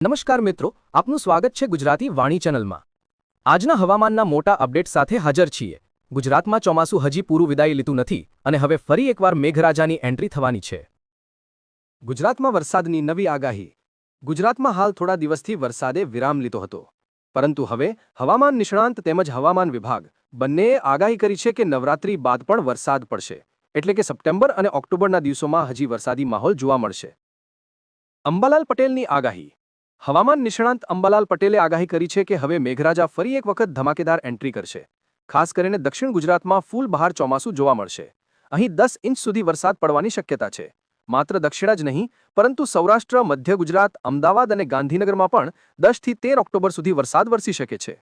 નમસ્કાર મિત્રો, આપનું સ્વાગત છે ગુજરાતી વાણી ચેનલમાં. આજના હવામાનના મોટા અપડેટ સાથે હાજર છીએ. ગુજરાતમાં ચોમાસું હજી પૂરું વિદાય લીધું નથી અને હવે ફરી એકવાર મેઘરાજાની એન્ટ્રી થવાની છે. ગુજરાતમાં વરસાદની નવી આગાહી. ગુજરાતમાં હાલ થોડા દિવસથી વરસાદે વિરામ લીધો હતો. પરંતુ હવે હવામાન નિષ્ણાંત તેમજ હવામાન વિભાગ બંનેએ આગાહી કરી છે કે નવરાત્રી બાદ પણ વરસાદ પડશે. એટલે કે સપ્ટેમ્બર અને ઓક્ટોબરના દિવસોમાં હજી વરસાદી માહોલ જોવા મળશે. અંબાલાલ પટેલની આગાહી. હવામાન નિષ્ણાંત અંબાલાલ પટેલે આગાહી કરી છે કે હવે મેઘરાજા ફરી એક વખત ધમાકેદાર એન્ટ્રી કરશે. ખાસ કરીને દક્ષિણ ગુજરાતમાં ફૂલ બહાર ચોમાસું જોવા મળશે. અહીં દસ ઇંચ સુધી વરસાદ પડવાની શક્યતા છે. માત્ર દક્ષિણ જ નહીં, પરંતુ સૌરાષ્ટ્ર, મધ્ય ગુજરાત, અમદાવાદ અને ગાંધીનગરમાં પણ દસથી તેર ઓક્ટોબર સુધી વરસાદ વરસી શકે છે.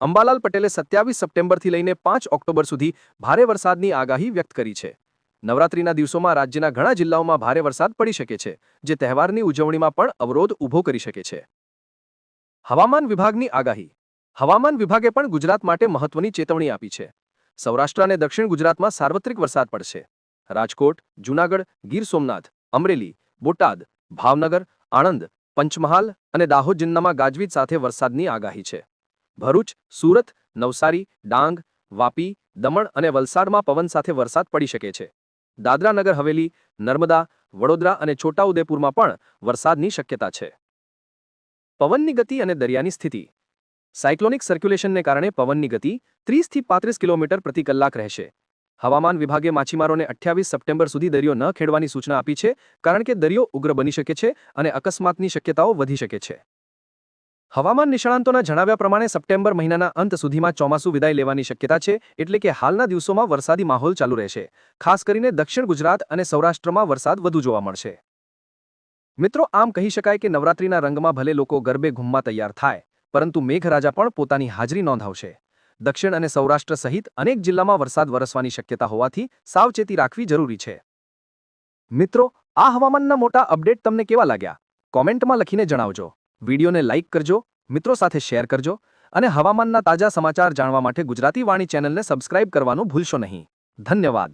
અંબાલાલ પટેલે સત્યાવીસ સપ્ટેમ્બરથી લઈને પાંચ ઓક્ટોબર સુધી ભારે વરસાદની આગાહી વ્યક્ત કરી છે. નવરાત્રીના દિવસોમાં રાજ્યના ઘણા જિલ્લાઓમાં ભારે વરસાદ પડી શકે છે, જે તહેવારની ઉજવણીમાં પણ અવરોધ ઊભો કરી શકે છે. હવામાન વિભાગની આગાહી. હવામાન વિભાગે પણ ગુજરાત માટે મહત્વની ચેતવણી આપી છે. સૌરાષ્ટ્ર અને દક્ષિણ ગુજરાતમાં સાર્વત્રિક વરસાદ પડશે. રાજકોટ, જૂનાગઢ, ગીર સોમનાથ, અમરેલી, બોટાદ, ભાવનગર, આણંદ, પંચમહાલ અને દાહોદ જિલ્લામાં ગાજવીજ સાથે વરસાદની આગાહી છે. ભરૂચ, સુરત, નવસારી, ડાંગ, વાપી, દમણ અને વલસાડમાં પવન સાથે વરસાદ પડી શકે છે. દાદરા નગર હવેલી, નર્મદા, વડોદરા અને છોટાઉદેપુરમાં પણ વરસાદની શક્યતા છે. પવનની ગતિ અને દરિયાની સ્થિતિ. સાયક્લોનિક સર્ક્યુલેશનને કારણે પવનની ગતિ ત્રીસથી પાંત્રીસ કિલોમીટર પ્રતિ કલાક રહેશે. હવામાન વિભાગે માછીમારોને અઠ્યાવીસ સપ્ટેમ્બર સુધી દરિયો ન ખેડવાની સૂચના આપી છે, કારણ કે દરિયો ઉગ્ર બની શકે છે અને અકસ્માતની શક્યતાઓ વધી શકે છે. હવામાન નિષ્ણાંતોના જણાવ્યા પ્રમાણે સપ્ટેમ્બર મહિનાના અંત સુધીમાં ચોમાસું વિદાય લેવાની શક્યતા છે, એટલે કે હાલના દિવસોમાં વરસાદી માહોલ ચાલુ રહેશે. ખાસ કરીને દક્ષિણ ગુજરાત અને સૌરાષ્ટ્રમાં વરસાદ વધુ જોવા મળશે. મિત્રો, આમ કહી શકાય કે નવરાત્રીના રંગમાં ભલે લોકો ગરબે ઘૂમવા તૈયાર થાય, પરંતુ મેઘરાજા પણ પોતાની હાજરી નોંધાવશે. દક્ષિણ અને સૌરાષ્ટ્ર સહિત અનેક જિલ્લામાં વરસાદ વરસવાની શક્યતા હોવાથી સાવચેતી રાખવી જરૂરી છે. મિત્રો, આ હવામાનના મોટા અપડેટ તમને કેવા લાગ્યા? કોમેન્ટમાં લખીને જણાવજો. વિડીયોને લાઇક કરજો, મિત્રો સાથે શેર કરજો અને હવામાનના તાજા સમાચાર જાણવા માટે ગુજરાતી વાણી ચેનલને સબસ્ક્રાઇબ કરવાનું ભૂલશો નહીં. ધન્યવાદ.